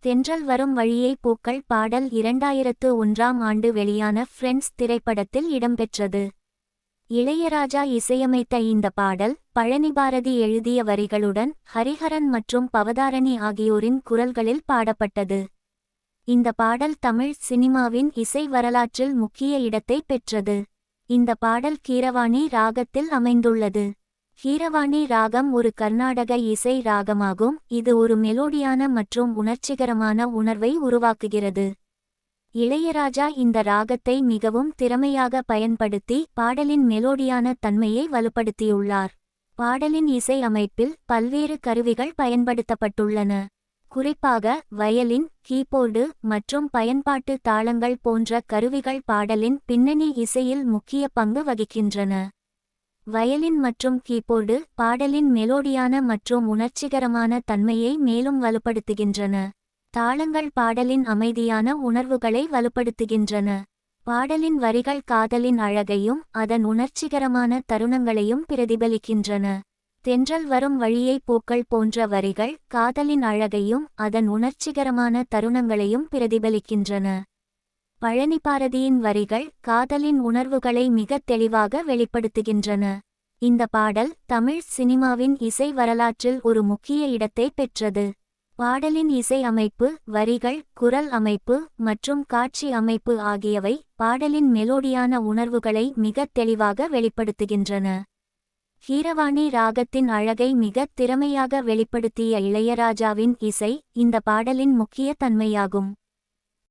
தென்றல் வரும் வழியை பூக்கள் பாடல் இரண்டாயிரத்து ஒன்றாம் ஆண்டு வெளியான ஃப்ரெண்ட்ஸ் திரைப்படத்தில் இடம்பெற்றது. இளையராஜா இசையமைத்த இந்த பாடல் பழனிபாரதி எழுதிய வரிகளுடன் ஹரிஹரன் மற்றும் பவதாரணி ஆகியோரின் குரல்களில் பாடப்பட்டது. இந்த பாடல் தமிழ் சினிமாவின் இசை வரலாற்றில் முக்கிய இடத்தை பெற்றது. இந்த பாடல் கீரவாணி ராகத்தில் அமைந்துள்ளது. ஹீரவாணி ராகம் ஒரு கர்நாடக இசை ராகமாகும். இது ஒரு மெலோடியான மற்றும் உணர்ச்சிகரமான உணர்வை உருவாக்குகிறது. இளையராஜா இந்த ராகத்தை மிகவும் திறமையாக பயன்படுத்தி பாடலின் மெலோடியான தன்மையை வலுப்படுத்தியுள்ளார். பாடலின் இசை அமைப்பில் பல்வேறு கருவிகள் பயன்படுத்தப்பட்டுள்ளன. குறிப்பாக வயலின் கீபோர்டு மற்றும் பயன்பாட்டு தாளங்கள் போன்ற கருவிகள் பாடலின் பின்னணி இசையில் முக்கிய பங்கு வகிக்கின்றன. வயலின் மற்றும் கீபோர்டு பாடலின் மெலோடியான மற்றும் உணர்ச்சிகரமான தன்மையை மேலும் வலுப்படுத்துகின்றன. தாளங்கள் பாடலின் அமைதியான உணர்வுகளை வலுப்படுத்துகின்றன. பாடலின் வரிகள் காதலின் அழகையும் அதன் உணர்ச்சிகரமான தருணங்களையும் பிரதிபலிக்கின்றன. தென்றல் வரும் வழியை பூக்கள் போன்ற வரிகள் காதலின் அழகையும் அதன் உணர்ச்சிகரமான தருணங்களையும் பிரதிபலிக்கின்றன. பழனிபாரதியின் வரிகள் காதலின் உணர்வுகளை மிகத் தெளிவாக வெளிப்படுத்துகின்றன. இந்த பாடல் தமிழ் சினிமாவின் இசை வரலாற்றில் ஒரு முக்கிய இடத்தை பெற்றது. பாடலின் இசை அமைப்பு வரிகள் குரல் அமைப்பு மற்றும் காட்சி அமைப்பு ஆகியவை பாடலின் மெலோடியான உணர்வுகளை மிகத் தெளிவாக வெளிப்படுத்துகின்றன. ஹீரவாணி ராகத்தின் அழகை மிகத் திறமையாக வெளிப்படுத்திய இளையராஜாவின் இசை இந்த பாடலின் முக்கிய தன்மையாகும்.